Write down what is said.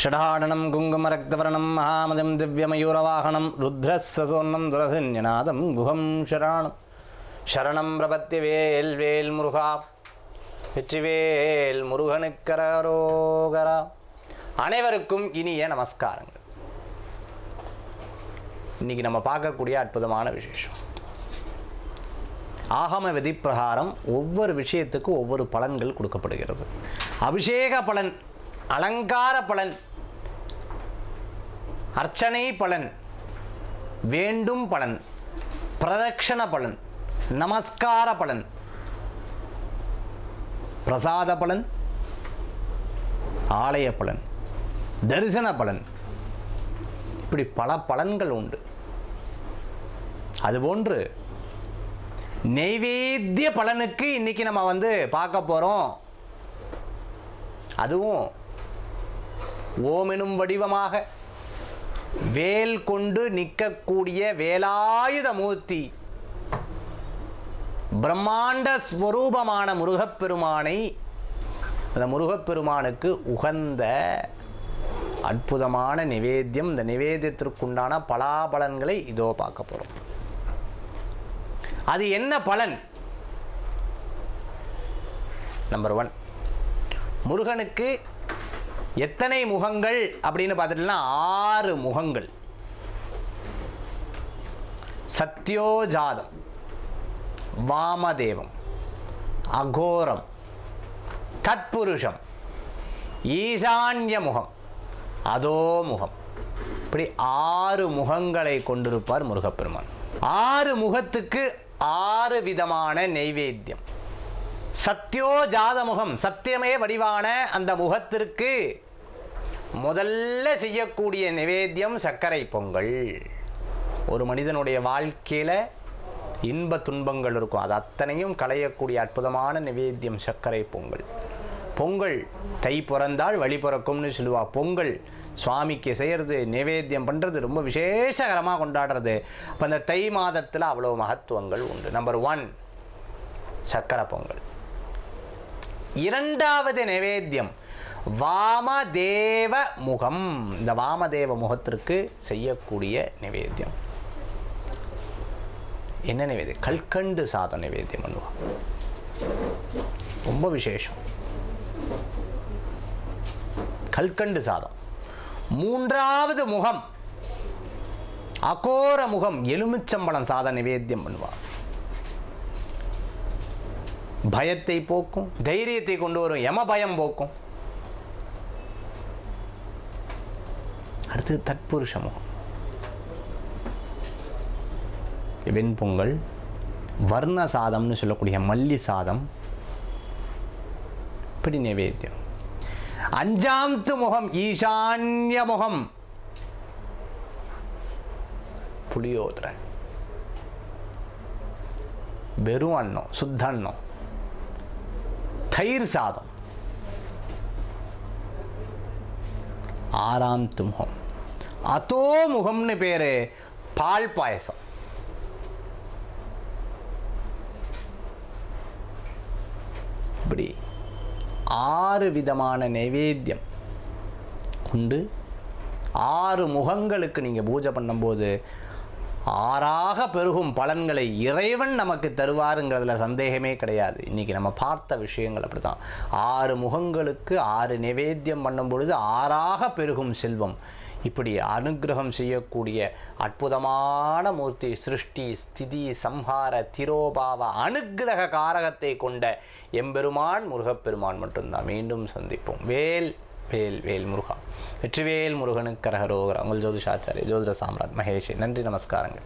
ஷடாடனம் குங்குமரக்தவரணம் மகாமதம் திவ்யமயூரவாகனம் ருத்ரசோன்னம் துரசன்யநாதம் குஹம் ஷராணம் சரணம் பிரபத்தி வேல் வேல் முருகா வெற்றிவேல் முருகனுக்கரோகரா அனைவருக்கும் இனிய நமஸ்காரங்கள். இன்னைக்கு நம்ம பார்க்கக்கூடிய அற்புதமான விசேஷம். ஆகம விதி பிரகாரம் ஒவ்வொரு விஷயத்துக்கும் ஒவ்வொரு பலன்கள் கொடுக்கப்படுகிறது. அபிஷேக பலன் அலங்கார பலன் அர்ச்சனை பலன் வேண்டும் பலன் பிரதட்சண பலன் நமஸ்கார பலன் பிரசாத பலன் ஆலய பலன் தரிசன பலன். இப்படி பல பலன்கள் உண்டு. அதுபோன்று நெய்வேத்திய பலனுக்கு இன்னைக்கு நம்ம வந்து பார்க்க போகிறோம் அதுவும் ஓமெனும் வடிவமாக. வேல் கொண்டு நிற்கக்கூடிய வேலாயுத மூர்த்தி. பிரம்மாண்ட ஸ்வரூபமான முருகப்பெருமானை அந்த முருகப்பெருமானுக்கு உகந்த அற்புதமான நிவேத்தியம் இந்த நிவேத்தியத்திற்குண்டான பலாபலன்களை இதோ பார்க்க போகிறோம் அது என்ன பலன்? நம்பர் ஒன் முருகனுக்கு எத்தனை முகங்கள் அப்படின்னு பார்த்துட்டீங்கன்னா ஆறு முகங்கள். சத்யோஜாதம் வாமதேவம் அகோரம் தத்புருஷம் ஈசான்ய முகம் அதோ முகம் இப்படி ஆறு முகங்களை கொண்டிருப்பார் முருகப்பெருமான். ஆறு முகத்துக்கு ஆறு விதமான நெய்வேத்தியம் சத்யோஜாத முகம் சத்தியமே வடிவான அந்த முகத்திற்கு முதல்ல செய்யக்கூடிய நிவேத்தியம் சர்க்கரை பொங்கல். ஒரு மனிதனுடைய வாழ்க்கையில் இன்ப துன்பங்கள் இருக்கும். அது அத்தனையும் களையக்கூடிய அற்புதமான நிவேத்தியம் சர்க்கரை பொங்கல். பொங்கல் தை பிறந்தால் வழி பிறக்கும்னு சொல்லுவா. பொங்கல் சுவாமிக்கு செய்கிறது நிவேத்தியம் பண்ணுறது ரொம்ப விசேஷகரமாக கொண்டாடுறது. அப்போ அந்த தை மாதத்தில் அவ்வளோ மகத்துவங்கள் உண்டு. நம்பர் ஒன் சக்கரை பொங்கல். இரண்டாவது நிவேத்தியம். வாமதேவ முகம். இந்த வாமதேவ முகத்திற்கு செய்யக்கூடிய நிவேத்தியம். என்ன நிவேத்தியம்? கல்கண்டு சாதம் நிவேத்தியம் பண்ணுவோம் ரொம்ப விசேஷம். கல்கண்டு சாதம். மூன்றாவது முகம். அகோர முகம். எலுமிச்சம்பழம் சாதம் நிவேத்தியம் பண்ணுவார் பயத்தை போக்கும் தைரியத்தை கொண்டு வரும் யம பயம் போக்கும். அடுத்து தற்புருஷ முகம். வெண்பொங்கல் வர்ண சாதம்னு சொல்லக்கூடிய மல்லி சாதம் இப்படி நைவேத்தியம். அஞ்சாம்த்து முகம் ஈசான்ய முகம். புளியோதரை. வெறும் அன்னம் சுத்த அன்னம். தயிர் சாதம். ஆறாம் முகம் அதோ முகம்னு பேரு பால் பாயசம். இப்படி ஆறு விதமான நைவேத்தியம் கொண்டு ஆறு முகங்களுக்கு நீங்கள் பூஜை பண்ணும்போது ஆறாக பெருகும் பலன்களை இறைவன் நமக்கு தருவாருங்கிறதுல சந்தேகமே கிடையாது. இன்றைக்கி நம்ம பார்த்த விஷயங்கள் அப்படி தான் ஆறு முகங்களுக்கு ஆறு நிவேத்தியம் பண்ணும் பொழுது ஆறாக பெருகும் செல்வம். இப்படி அனுகிரகம் செய்யக்கூடிய அற்புதமான மூர்த்தி சிருஷ்டி ஸ்திதி சம்ஹார திரோபாவ அனுகிரக காரகத்தை கொண்ட எம்பெருமான் முருகப்பெருமான் மட்டும்தான். மீண்டும் சந்திப்போம். வேல் வேல் வேல் முருகா. வெற்றிவேல் முருகனுக்கு கரகரோகர் உங்கள் ஜோதிஷாச்சாரி ஜோதிட சாம்ராட் மகேஷ். நன்றி நமஸ்காரங்கள்.